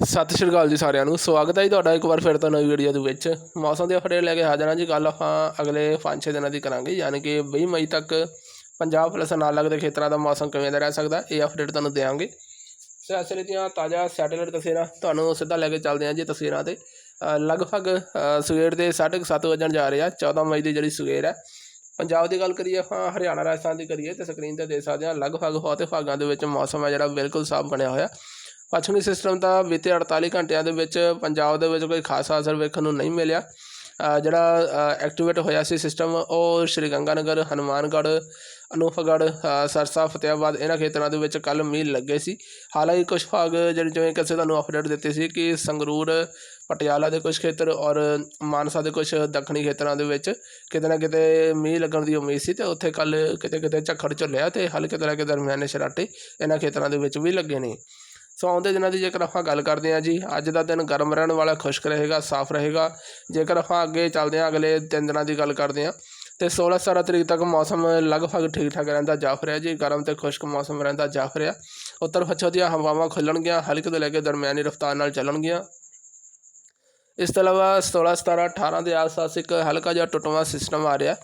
ਸਤਿ ਸ਼੍ਰੀ ਅਕਾਲ ਜੀ ਸਾਰਿਆਂ ਨੂੰ। ਸਵਾਗਤ ਹੈ ਜੀ ਤੁਹਾਡਾ ਇੱਕ ਵਾਰ ਫਿਰ ਤੋਂ ਨਵੀਂ ਵੀਡੀਓ ਦੇ ਵਿੱਚ। ਮੌਸਮ ਦੇ ਅਪਡੇਟ ਲੈ ਕੇ ਹਾਜ਼ਰ ਹਾਂ ਜੀ। ਕੱਲ ਆਪਾਂ ਅਗਲੇ 5-6 ਦਿਨਾਂ ਦੀ ਕਰਾਂਗੇ। ਯਾਨੀ ਕਿ 20 ਮਈ ਤੱਕ ਪੰਜਾਬ ਪਲੱਸ ਨਾਲ ਲੱਗਦੇ ਖੇਤਰਾਂ ਦਾ ਮੌਸਮ ਕਿਵੇਂ ਦਾ ਰਹਿ ਸਕਦਾ ਇਹ ਅਪਡੇਟ ਤੁਹਾਨੂੰ ਦੇਵਾਂਗੇ ਸਿਆਸਤ ਦੀਆਂ ਤਾਜ਼ਾ ਸੈਟੇਲਾਈਟ ਤਸਵੀਰਾਂ ਤੁਹਾਨੂੰ ਸਿੱਧਾ ਲੈ ਕੇ ਚੱਲਦੇ ਹਾਂ ਜੀ ਤਸਵੀਰਾਂ ਤੇ। ਲਗਭਗ ਸਵੇਰ ਦੇ 7:30 ਵਜਣ ਜਾ ਰਹੇ ਆ। 14 ਮਈ ਦੀ ਜਿਹੜੀ ਸਵੇਰ ਹੈ। ਪੰਜਾਬ ਦੀ ਗੱਲ ਕਰੀਏ ਆਪਾਂ, ਹਰਿਆਣਾ ਰਾਜਸਥਾਨ ਦੀ ਕਰੀਏ ਤੇ ਸਕਰੀਨ ਤੇ ਦੇਖ ਸਕਦੇ ਹਾਂ, ਲਗਭਗ ਬਹੁਤੇ ਭਾਗਾਂ ਦੇ ਵਿੱਚ ਮੌਸਮ ਹੈ ਜਿਹੜਾ ਬਿਲਕੁਲ ਸਾਫ਼ ਬਣਿਆ ਹੋਇਆ। ਪੱਛਮੀ ਸਿਸਟਮ ਦਾ ਬੀਤੇ 48 ਘੰਟਿਆਂ ਦੇ ਵਿੱਚ ਪੰਜਾਬ ਦੇ ਵਿੱਚ ਕੋਈ ਖਾਸ ਅਸਰ ਵੇਖਣ ਨੂੰ ਨਹੀਂ ਮਿਲਿਆ। ਜਿਹੜਾ ਐਕਟੀਵੇਟ ਹੋਇਆ ਸੀ ਸਿਸਟਮ ਉਹ ਸ਼੍ਰੀ ਗੰਗਾਨਗਰ ਹਨੂਮਾਨਗੜ੍ਹ, ਅਨੂਪਗੜ੍ਹ ਸਰਸਾ ਫਤਿਆਬਾਦ ਇਹਨਾਂ ਖੇਤਰਾਂ ਦੇ ਵਿੱਚ ਕੱਲ ਮੀਂਹ ਲੱਗੇ ਸੀ। ਹਾਲਾਂਕਿ ਕੁਝ ਭਾਗ ਜਿਹੜੇ ਜਿਵੇਂ ਕਿ ਅਸੀਂ ਤੁਹਾਨੂੰ ਅਪਡੇਟ ਦਿੱਤੀ ਸੀ ਕਿ ਸੰਗਰੂਰ, ਪਟਿਆਲਾ ਦੇ ਕੁਝ ਖੇਤਰ ਔਰ ਮਾਨਸਾ ਦੇ ਕੁਝ ਦੱਖਣੀ ਖੇਤਰਾਂ ਦੇ ਵਿੱਚ ਕਿਤੇ ਨਾ ਕਿਤੇ ਮੀਂਹ ਲੱਗਣ ਦੀ ਉਮੀਦ ਸੀ ਤੇ ਉੱਥੇ ਕੱਲ ਕਿਤੇ ਕਿਤੇ ਝੱਖੜ ਝੁੱਲਿਆ ਤੇ ਹਲਕੇ ਤਰ੍ਹਾਂ ਲੈ ਕੇ ਦਰਮਿਆਨੇ ਸ਼ਰਾਟੇ ਇਹਨਾਂ ਖੇਤਰਾਂ ਦੇ ਵਿੱਚ ਵੀ ਲੱਗੇ ਨੇ। ਸੋ ਆਉਂਦੇ ਦਿਨਾਂ ਦੀ ਜੇਕਰ ਆਪਾਂ ਗੱਲ ਕਰਦੇ ਹਾਂ ਜੀ, ਅੱਜ ਦਾ ਦਿਨ ਗਰਮ ਰਹਿਣ ਵਾਲਾ, ਖੁਸ਼ਕ ਰਹੇਗਾ, ਸਾਫ਼ ਰਹੇਗਾ। ਜੇਕਰ ਆਪਾਂ ਅੱਗੇ ਚੱਲਦੇ ਹਾਂ, ਅਗਲੇ ਤਿੰਨ ਦਿਨਾਂ ਦੀ ਗੱਲ ਕਰਦੇ ਹਾਂ, ਤੇ 16 17 ਤਰੀਕ ਤੱਕ ਮੌਸਮ ਲਗਭਗ ਠੀਕ ਠਾਕ ਰਹਿੰਦਾ ਜਾਫ ਰਿਹਾ ਜੀ। ਗਰਮ ਤੇ ਖੁਸ਼ਕ ਮੌਸਮ ਰਹਿੰਦਾ ਜਾਫ ਰਿਹਾ ਉੱਤਰ ਪੱਛਮ ਦੀਆਂ ਹਵਾਵਾਂ ਖੁੱਲਣਗੀਆਂ, ਹਲਕੇ ਤੋਂ ਲੈ ਕੇ ਦਰਮਿਆਨੀ ਰਫ਼ਤਾਰ ਨਾਲ ਚੱਲਣਗੀਆਂ। ਇਸ ਤੋਂ ਇਲਾਵਾ 16 17 18 ਦੇ ਆਸ-ਪਾਸ ਇੱਕ ਹਲਕਾ ਜਿਹਾ ਟੁੱਟਵਾਂ ਸਿਸਟਮ ਆ ਰਿਹਾ,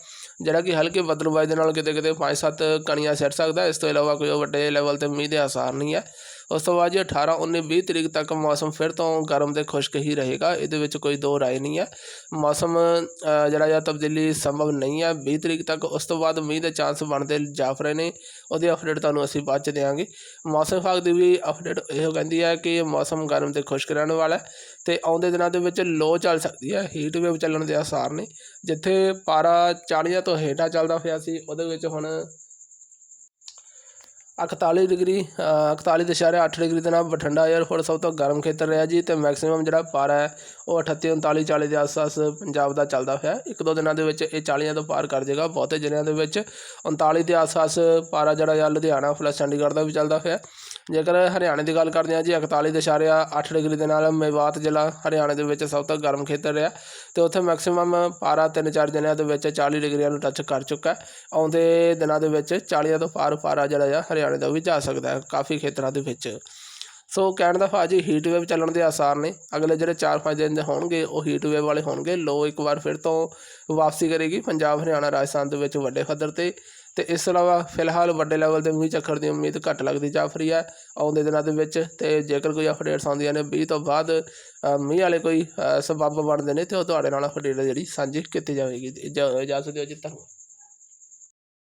ਜਿਹੜਾ ਕਿ ਹਲਕੇ ਬਦਲਵਾਈ ਦੇ ਨਾਲ ਕਿਤੇ ਕਿਤੇ 5-7 ਕਣੀਆਂ ਸਿੱਟ ਸਕਦਾ। ਇਸ ਤੋਂ ਇਲਾਵਾ ਕੋਈ ਵੱਡੇ ਲੈਵਲ ਤੇ ਮੀਂਹ ਦੇ ਆਸਾਰ ਨਹੀਂ ਹੈ। ਉਸ ਤੋਂ ਬਾਅਦ ਜੀ 18 19 20 ਤਰੀਕ ਤੱਕ ਮੌਸਮ ਫਿਰ ਤੋਂ ਗਰਮ ਤੇ ਖੁਸ਼ਕ ਹੀ ਰਹੇਗਾ, ਇਹਦੇ ਵਿੱਚ ਕੋਈ ਦੋ ਰਾਏ ਨਹੀਂ ਹੈ। ਮੌਸਮ ਜਿਹੜਾ ਜਾਂ ਤਬਦੀਲੀ ਸੰਭਵ ਨਹੀਂ ਹੈ 20 ਤਰੀਕ ਤੱਕ ਉਸ ਤੋਂ ਬਾਅਦ ਮੀਂਹ ਦੇ ਚਾਂਸ ਬਣਦੇ ਜਾਫ ਰਹੇ ਨੇ, ਉਹਦੀ ਅਪਡੇਟ ਤੁਹਾਨੂੰ ਅਸੀਂ ਬਾਅਦ ਚ ਦੇਵਾਂਗੇ ਮੌਸਮ ਵਿਭਾਗ ਦੀ ਵੀ ਅਪਡੇਟ ਇਹੋ ਕਹਿੰਦੀ ਹੈ ਕਿ ਮੌਸਮ ਗਰਮ ਤੇ ਖੁਸ਼ਕ ਰਹਿਣ ਵਾਲਾ ਹੈ ਤੇ ਆਉਂਦੇ ਦਿਨਾਂ ਦੇ ਵਿੱਚ ਲੋ ਚੱਲ ਸਕਦੀ ਹੈ ਹੀਟ ਵੇਵ ਚੱਲਣ ਦੇ ਆਸਾਰ ਨੇ। ਜਿੱਥੇ ਪਾਰਾ 40 ਤੋਂ ਹੇਠਾਂ ਚੱਲਦਾ ਹੋਇਆ ਸੀ, ਉਹਦੇ ਵਿੱਚ ਹੁਣ 41 ਡਿਗਰੀ ਅ, 41.8 ਡਿਗਰੀ ਦੇ ਨਾਲ ਬਠਿੰਡਾ ਏਅਰਪੋਰਟ ਸਭ ਤੋਂ ਗਰਮ ਖੇਤਰ ਰਿਹਾ ਜੀ ਤੇ ਮੈਕਸਿਮਮ ਜਿਹੜਾ ਪਾਰਾ ਹੈ ਉਹ 38 39 40 ਦੇ ਆਸ-ਪਾਸ ਪੰਜਾਬ ਦਾ ਚੱਲਦਾ ਹੋਇਆ ਇੱਕ ਦੋ ਦਿਨਾਂ ਦੇ ਵਿੱਚ ਇਹ 40 ਤੋਂ ਪਾਰ ਕਰ ਜਾਏਗਾ ਬਹੁਤੇ ਜ਼ਿਲ੍ਹਿਆਂ ਦੇ ਵਿੱਚ 39 ਦੇ ਆਸ-ਪਾਸ ਪਾਰਾ ਜਿਹੜਾ ਆ ਲੁਧਿਆਣਾ ਪਲੱਸ ਚੰਡੀਗੜ੍ਹ ਦਾ ਵੀ ਚੱਲਦਾ ਹੋਇਆ ਜੇਕਰ ਹਰਿਆਣੇ ਦੀ ਗੱਲ ਕਰਦੇ ਹਾਂ ਜੀ 41.8 ਡਿਗਰੀ ਦੇ ਨਾਲ ਮੇਵਾਤ ਜ਼ਿਲ੍ਹਾ ਹਰਿਆਣੇ ਦੇ ਵਿੱਚ ਸਭ ਤੋਂ ਗਰਮ ਖੇਤਰ ਰਿਹਾ ਤੇ ਉੱਥੇ ਮੈਕਸਿਮਮ ਪਾਰਾ ਤਿੰਨ ਚਾਰ ਦਿਨਾਂ ਦੇ ਵਿੱਚ 40 ਡਿਗਰੀਆਂ ਨੂੰ ਟੱਚ ਕਰ ਚੁੱਕਾ ਆਉਂਦੇ ਦਿਨਾਂ ਦੇ ਵਿੱਚ 40 ਤੋਂ ਪਾਰ ਪਾਰਾ ਜਿਹੜਾ ਆ, ਹਰਿਆਣੇ ਦਾ ਵੀ ਜਾ ਸਕਦਾ ਹੈ, ਕਾਫੀ ਖੇਤਰਾਂ ਦੇ ਵਿੱਚ। ਸੋ ਕਹਿਣ ਦਾ ਭਾਜੀ ਹੀਟ ਵੇਵ ਚੱਲਣ ਦੇ ਆਸਾਰ ਨੇ। ਅਗਲੇ ਜਿਹੜੇ 4-5 ਦਿਨ ਦੇ ਹੋਣਗੇ, ਉਹ ਹੀਟ ਵੇਵ ਵਾਲੇ ਹੋਣਗੇ। ਲੋ ਇੱਕ ਵਾਰ ਫਿਰ ਤੋਂ ਵਾਪਸੀ ਕਰੇਗੀ ਪੰਜਾਬ, ਹਰਿਆਣਾ, ਰਾਜਸਥਾਨ ਦੇ ਵਿੱਚ ਵੱਡੇ ਪੱਧਰ ਤੇ। ਤੇ ਇਸ ਤੋਂ ਇਲਾਵਾ ਫਿਲਹਾਲ ਵੱਡੇ ਲੈਵਲ ਤੇ ਮੀਂਹ ਚੱਕਰ ਦੀ ਉਮੀਦ ਘੱਟ ਲੱਗਦੀ ਜਾ ਰਹੀ ਹੈ ਆਉਂਦੇ ਦਿਨਾਂ ਦੇ ਵਿੱਚ। ਤੇ ਜੇਕਰ ਕੋਈ ਅਪਡੇਟਸ ਆਉਂਦੀਆਂ ਨੇ 20 ਤੋਂ ਬਾਅਦ ਮੀਂਹ ਵਾਲੇ ਕੋਈ ਸਬੱਬ ਬਣਦੇ ਨੇ, ਤੇ ਉਹ ਤੁਹਾਡੇ ਨਾਲ ਅਪਡੇਟ ਜਿਹੜੀ ਸਾਂਝੀ ਕੀਤੀ ਜਾਵੇਗੀ। ਇਜਾ- ਇਜਾਜ਼ਤ ਦਿਓ ਜੀ, ਧੰਨਵਾਦ।